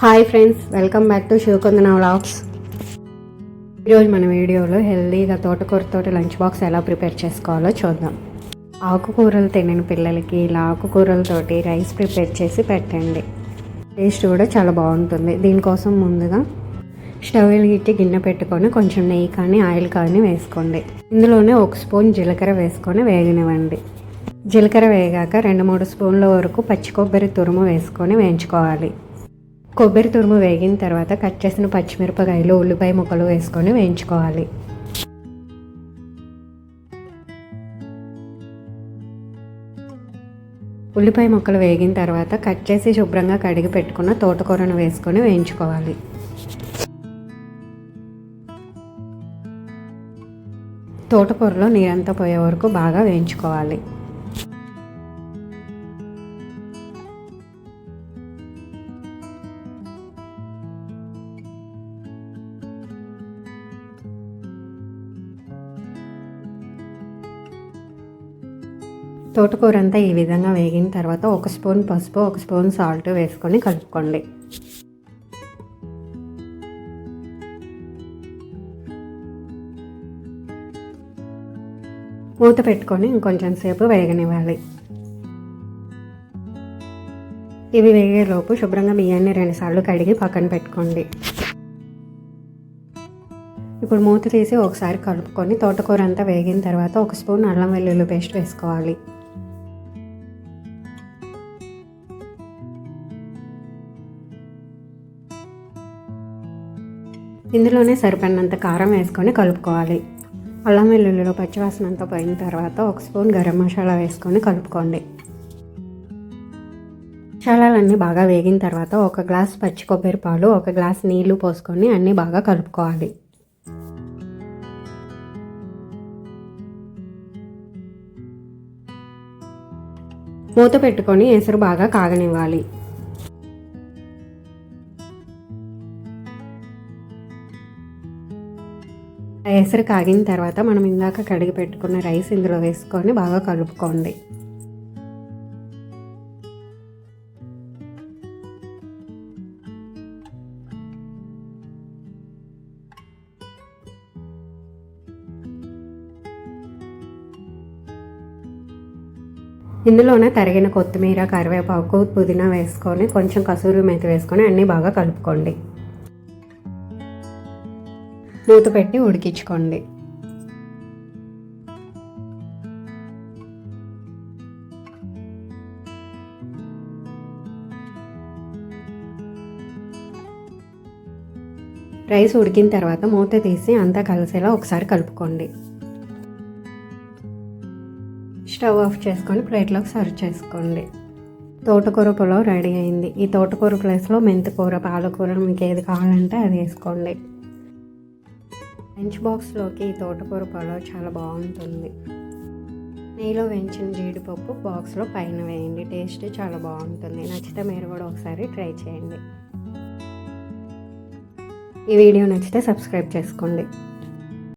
Hi friends welcome back to Shivakondana vlogs. ఈరోజు మన వీడియోలో హెల్దీగా తోటకూరతోటి లంచ్ బాక్స్ ఎలా ప్రిపేర్ చేసుకోవాలో చూద్దాం. ఆకుకూరలు తినని పిల్లలకి ఇలా ఆకుకూరలతోటి రైస్ ప్రిపేర్ చేసి పెట్టండి. టేస్ట్ కూడా చాలా బాగుంటుంది. దీనికోసం ముందుగా స్టవ్ వెలిగించి గిన్నె పెట్టుకొని కొంచెం నెయ్యి కానీ ఆయిల్ కానీ వేసుకోండి. ఇందులోనే ఒక స్పూన్ జీలకర్ర వేసుకొని వేగనివ్వండి. జీలకర్ర వేగాక రెండు మూడు స్పూన్ల వరకు పచ్చి కొబ్బరి తురుము వేసుకొని వేయించుకోవాలి. కొబ్బరి తురుము వేగిన తర్వాత కట్ చేసిన పచ్చిమిరపకాయలు ఉల్లిపాయ ముక్కలు వేసుకొని వేయించుకోవాలి. ఉల్లిపాయ ముక్కలు వేగిన తర్వాత కట్ చేసి శుభ్రంగా కడిగి పెట్టుకున్న తోటకూరను వేసుకొని వేయించుకోవాలి. తోటకూరలో నీరంతా పోయే వరకు బాగా వేయించుకోవాలి. తోటకూర అంతా ఈ విధంగా వేగిన తర్వాత ఒక స్పూన్ పసుపు ఒక స్పూన్ సాల్ట్ వేసుకొని కలుపుకోండి. మూత పెట్టుకొని ఇంకొంచెం సేపు వేగనివ్వాలి. ఇవి వేగేలోపు శుభ్రంగా బియ్యాన్ని రెండుసార్లు కడిగి పక్కన పెట్టుకోండి. ఇప్పుడు మూత తీసి ఒకసారి కలుపుకొని తోటకూర అంతా వేగిన తర్వాత ఒక స్పూన్ అల్లం వెల్లుల్లి పేస్ట్ వేసుకోవాలి. ఇందులోనే సరిపడినంత కారం వేసుకొని కలుపుకోవాలి. అల్లం వెల్లుల్లిలో పచ్చివాసన అంతా పోయిన తర్వాత ఒక స్పూన్ గరం మసాలా వేసుకొని కలుపుకోండి. మసాలాలన్నీ బాగా వేగిన తర్వాత ఒక గ్లాస్ పచ్చి కొబ్బరి పాలు ఒక గ్లాస్ నీళ్ళు పోసుకొని అన్నీ బాగా కలుపుకోవాలి. మూత పెట్టుకొని ఎసురు బాగా కాగనివ్వాలి. ఆ ఎసరు కాగిన తర్వాత మనం ఇందాక కడిగి పెట్టుకున్న రైస్ ఇందులో వేసుకొని బాగా కలుపుకోండి. ఇందులోనే తరిగిన కొత్తిమీర కరివేపాకు పుదీనా వేసుకొని కొంచెం కసూరి మేతి వేసుకొని అన్నీ బాగా కలుపుకోండి. మూత పెట్టి ఉడికించుకోండి. రైస్ ఉడికిన తర్వాత మూత తీసి అంతా కలిసేలా ఒకసారి కలుపుకోండి. స్టవ్ ఆఫ్ చేసుకొని ప్లేట్లోకి సర్వ్ చేసుకోండి. తోటకూర పులావ్ రెడీ అయింది. ఈ తోటకూర ప్లేస్లో మెంతికూర పాలకూర మీకు ఏది కావాలంటే అది వేసుకోండి. లంచ్ బాక్స్లోకి ఈ తోటకూర పొలవ్ చాలా బాగుంటుంది. నెయ్యిలో వెంచిన జీడిపప్పు బాక్స్లో పైన వేయండి. టేస్ట్ చాలా బాగుంటుంది. నచ్చితే మీరు కూడా ఒకసారి ట్రై చేయండి. ఈ వీడియో నచ్చితే సబ్స్క్రైబ్ చేసుకోండి.